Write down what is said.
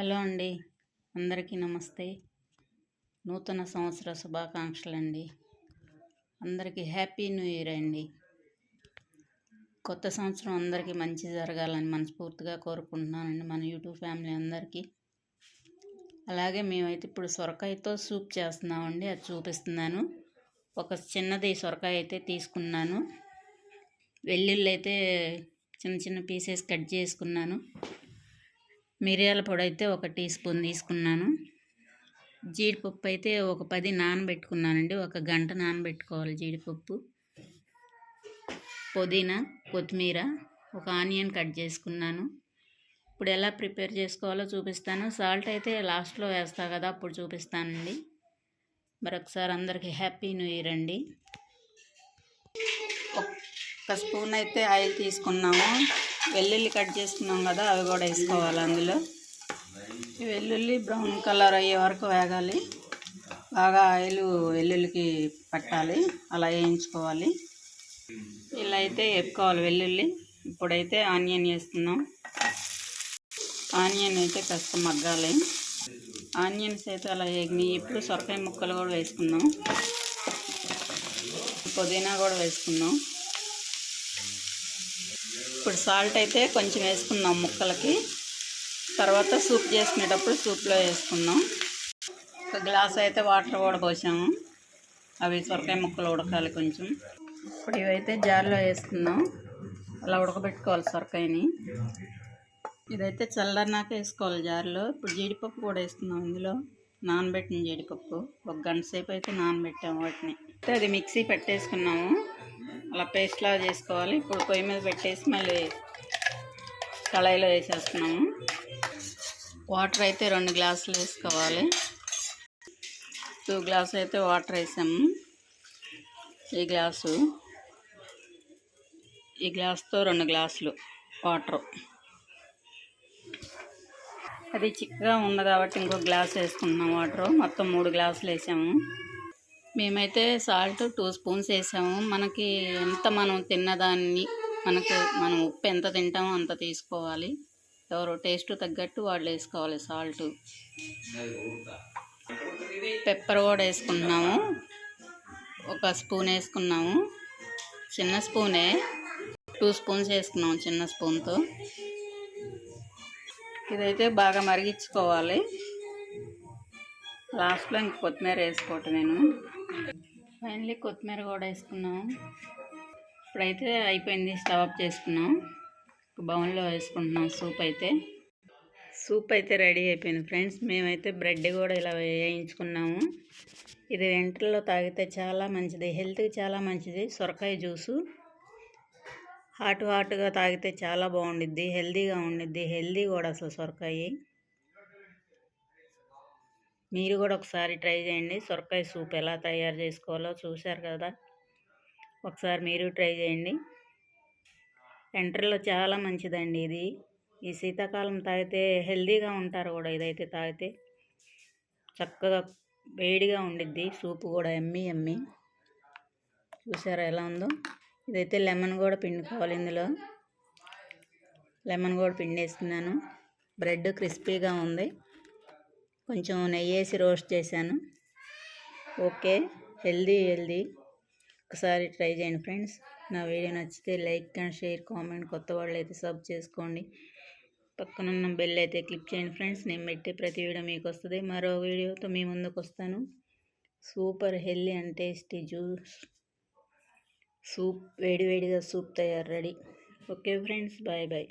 Hello అండి. అందరికీ నమస్తే. నూతన సంవత్సర శుభాకాంక్షలు అండి అందరికీ హ్యాపీ న్యూ ఇయర్ అండి. కొత్త సంవత్సరం అందరికీ మంచి జరగాలని మనస్ఫూర్తిగా కోరుకుంటున్నానండి మన యూట్యూబ్ ఫ్యామిలీ అందరికీ. అలాగే మేమైతే ఇప్పుడు సొరకాయతో సూప్ చేస్తున్నామండి. అది చూపిస్తున్నాను. ఒక చిన్నది సొరకాయ అయితే తీసుకున్నాను. వెల్లుల్లి అయితే చిన్న చిన్న పీసెస్ కట్ చేసుకున్నాను. మిరియాల పొడి అయితే ఒక టీ స్పూన్ తీసుకున్నాను. జీడిపప్పు అయితే ఒక పది నానబెట్టుకున్నానండి. ఒక గంట నానబెట్టుకోవాలి జీడిపప్పు. పుదీనా కొత్తిమీర ఒక ఆనియన్ కట్ చేసుకున్నాను. ఇప్పుడు ఎలా ప్రిపేర్ చేసుకోవాలో చూపిస్తాను. సాల్ట్ అయితే లాస్ట్లో వేస్తా కదా అప్పుడు చూపిస్తానండి. మరొకసారి అందరికీ హ్యాపీ న్యూ ఇయర్ అండి. ఒక స్పూన్ అయితే ఆయిల్ తీసుకున్నాము. వెల్లుల్లి కట్ చేసుకున్నాం కదా అవి కూడా వేసుకోవాలి అందులో. వెల్లుల్లి బ్రౌన్ కలర్ అయ్యే వరకు వేగాలి. బాగా ఆయిల్ వెల్లుల్లికి పట్టాలి. అలా వేయించుకోవాలి. ఇలా అయితే వేపుకోవాలి వెల్లుల్లి. ఇప్పుడైతే ఆనియన్ వేస్తున్నాం. ఆనియన్ అయితే కాస్త మగ్గాలి. ఆనియన్స్ అయితే అలా వేగినాయి. ఇప్పుడు సొరకాయ ముక్కలు కూడా వేసుకుందాం. పుదీనా కూడా వేసుకుందాం. ఇప్పుడు సాల్ట్ అయితే కొంచెం వేసుకుందాం ముక్కలకి. తర్వాత సూప్ చేసుకునేటప్పుడు సూప్లో వేసుకున్నాం ఒక గ్లాస్ అయితే వాటర్ కూడా పోసాము అవి సొరకాయ ముక్కలు ఉడకాలి కొంచెం. ఇప్పుడు ఇవైతే జార్లో వేసుకుందాం. అలా ఉడకబెట్టుకోవాలి సొరకాయని. ఇదైతే చల్లరినాక వేసుకోవాలి జార్లో. ఇప్పుడు జీడిపప్పు కూడా వేసుకుందాం ఇందులో. నానబెట్టిన జీడిపప్పు. ఒక గంట సేపు అయితే నానబెట్టాము వాటిని. అది మిక్సీ పెట్టేసుకున్నాము. అలా పేస్ట్లా చేసుకోవాలి. ఇప్పుడు పొయ్యి మీద పెట్టేసి మళ్ళీ కళాయిలో వేసేస్తున్నాము. వాటర్ అయితే రెండు గ్లాసులు వేసుకోవాలి. టూ గ్లాస్ అయితే వాటర్ వేసాము. ఈ గ్లాసు ఈ గ్లాస్తో రెండు గ్లాసులు వాటర్. అది చిక్కగా ఉంది కాబట్టి ఇంకో గ్లాస్ వేసుకుంటున్నాం వాటర్. మొత్తం మూడు గ్లాసులు వేసాము. మేమైతే సాల్ట్ టూ స్పూన్స్ వేసాము. మనకి ఎంత మనం తిన్నదాన్ని మనకు మనం ఉప్పు ఎంత తింటామో అంత తీసుకోవాలి. ఎవరు టేస్ట్ తగ్గట్టు వాళ్ళు వేసుకోవాలి సాల్ట్. పెప్పర్ కూడా వేసుకుంటున్నాము ఒక స్పూన్ వేసుకున్నాము. చిన్న స్పూనే. టూ స్పూన్స్ వేసుకున్నాము చిన్న స్పూన్తో. ఇదైతే బాగా మరిగించుకోవాలి. లాస్ట్లో ఇంక కొత్తిమీర వేసుకోవటం నేను. ఫైనలీ కొత్తిమీర కూడా వేసుకున్నాం. ఇప్పుడైతే అయిపోయింది స్టవ్ ఆఫ్ చేసుకున్నాం. బౌన్లో వేసుకుంటున్నాం సూప్ అయితే. సూప్ అయితే రెడీ అయిపోయింది ఫ్రెండ్స్. మేమైతే బ్రెడ్ కూడా ఇలా వేయించుకున్నాము. ఇది వెంటర్లో తాగితే చాలా మంచిది. హెల్త్కి చాలా మంచిది. సొరకాయ జ్యూసు. హాట్ హాట్గా తాగితే చాలా బాగుండిద్ది. హెల్తీగా ఉండిద్ది. హెల్తీ కూడా అసలు సొరకాయ. మీరు కూడా ఒకసారి ట్రై చేయండి. సొరకాయ సూప్ ఎలా తయారు చేసుకోవాలో చూశారు కదా? ఒకసారి మీరు ట్రై చేయండి. ఎంటర్లో చాలా మంచిదండి ఇది. ఈ శీతాకాలం తాగితే హెల్దీగా ఉంటారు కూడా ఇదైతే తాగితే. చక్కగా వేడిగా ఉండిద్ది. సూప్ కూడా ఎమ్మి ఎమ్మి. చూసారా ఎలా ఉందో? ఇదైతే లెమన్ కూడా పిండుకోవాలి ఇందులో. లెమన్ కూడా పిండేస్తున్నాను. బ్రెడ్ క్రిస్పీగా ఉంది. కొంచెం నెయ్యి వేసి రోస్ట్ చేశాను. Okay healthy healthy. ఒకసారి ట్రై చేయండి ఫ్రెండ్స్. నా వీడియో నచ్చితే లైక్ అండ్ షేర్ కామెంట్ కొత్త వాళ్ళు అయితే సబ్ చేసుకోండి. పక్కనున్న బెల్ అయితే క్లిక్ చేయండి ఫ్రెండ్స్. నేను పెట్టే ప్రతి వీడియో మీకు వస్తుంది మరో వీడియోతో మీ ముందుకు వస్తాను. Super healthy and tasty juice. Soup వేడివేడిగా సూప్ తయారు ready. Okay friends bye bye.